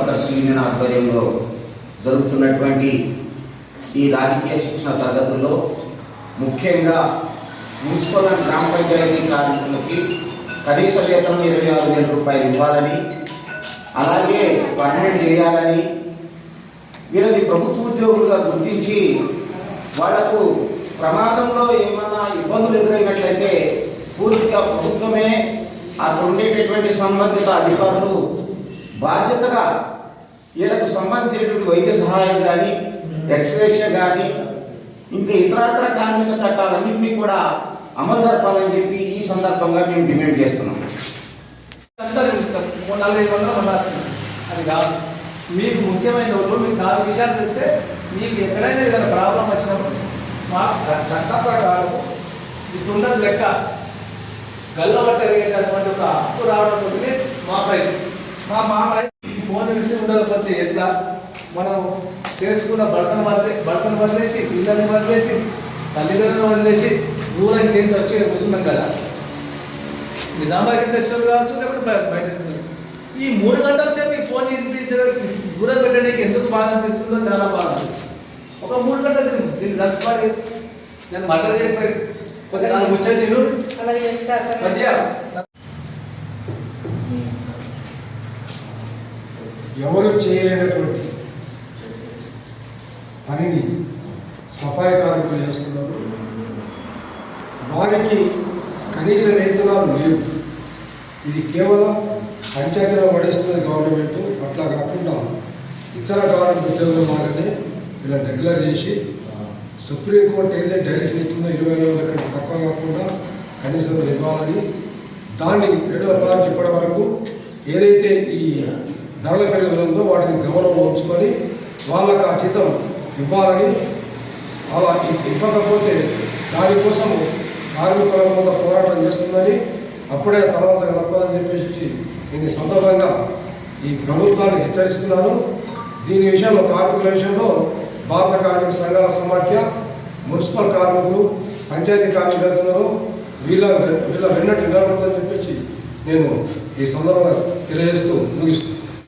Union ఆధ్వర్యంలో జరుగుతున్నటువంటి ఈ రాజకీయ శిక్షణ తరగతుల్లో ముఖ్యంగా మున్సిపల్ అండ్ గ్రామ పంచాయతీ కార్మికులకి కనీస వేతనం ఇరవై ఆరు వేల రూపాయలు ఇవ్వాలని అలాగే పర్మనెంట్ చేయాలని వీళ్ళని ప్రభుత్వ ఉద్యోగులుగా గుర్తించి వాళ్ళకు ప్రమాదంలో ఏమన్నా ఇబ్బందులు ఎదురైనట్లయితే పూర్తిగా ప్రభుత్వమే అక్కడ ఉండేటటువంటి సంబంధిత అధికారులు బాధ్యతగా వీళ్ళకు సంబంధించినటువంటి వైద్య సహాయం కానీ ఎక్స్గ్రేషియా కానీ ఇంకా ఇతరత్ర కార్మిక చట్టాలన్నింటినీ కూడా అమలు జరపాలని చెప్పి ఈ సందర్భంగా మేము డిమాండ్ చేస్తున్నాం. అంతా ఇస్తాం మూడు నాలుగైదు వందల అది కాదు. మీకు ముఖ్యమైన వాళ్ళు మీకు నాలుగు విషయాలు తెలిస్తే మీకు ఎక్కడైనా ఏదైనా ప్రాబ్లం వచ్చినప్పుడు మా చట్ట ప్రకారం ఇది ఉన్నది లెక్క గల్లబట్ట ఎరిగేటటువంటి ఒక మా మా ప్రయత్నం ఈ ఫోన్ తెలిసి ఉండకపోతే ఎట్లా? మనం చేసుకున్న భర్తను వదిలే భర్తను వదిలేసి పిల్లల్ని వదిలేసి తల్లిదండ్రులను వదిలేసి దూరం నుంచి వచ్చి కూర్చున్నాం కదా. నిజామాబాద్ కింద వచ్చారు కావచ్చు లేకపోతే బయ- బయట. ఈ మూడు గంటల సేపు ఈ ఫోన్ వినిపించడం దూరం పెట్టడానికి ఎందుకు బాధ అనిపిస్తుందో చాలా బాధ అనిపిస్తుంది. ఒక మూడు గంటలు దీన్ని జరుపుకోవాలి నేను మటర్ చెప్పి కొద్దిగా ముచ్చట నేను అలాగే చెప్తా కొద్దిగా ఎవరు చేయలేనటువంటి పనిని సఫాయి కార్మికులు చేస్తున్నారు. వారికి కనీస వేతనాలు లేవు. ఇది కేవలం పంచాయతీలో పడేస్తున్నది గవర్నమెంట్ అట్లా కాకుండా ఇతర గవర్నమెంట్ ఉద్యోగుల లాగానే వీళ్ళని రెగ్యులర్ చేసి సుప్రీంకోర్టు ఏదైతే డైరెక్షన్ ఇచ్చిందో ఇరవై వేల కంటే తక్కువ కాకుండా కనీసం ఇవ్వాలని దాన్ని రెండవ పార్టీ ఇప్పటి వరకు ఏదైతే ఈ ధరల పెరుగుదల ఉందో వాటిని గమనంలో ఉంచుకొని వాళ్ళకు ఆ జీతం ఇవ్వాలని అలా ఇవ్వకపోతే దానికోసం కార్మికుల కొంత పోరాటం చేస్తుందని అప్పుడే తర్వాత తప్పదని చెప్పేసి నేను ఈ సందర్భంగా ఈ ప్రభుత్వాన్ని హెచ్చరిస్తున్నాను. దీని విషయంలో కార్మికుల విషయంలో భారత కార్మిక సంఘాల సమాఖ్య మున్సిపల్ కార్మికులు పంచాయతీ కార్మికులు వీళ్ళ వీళ్ళ వెన్నట్టు నిలబడతని చెప్పేసి నేను ఈ సందర్భంగా తెలియజేస్తూ ముగిస్తున్నాను.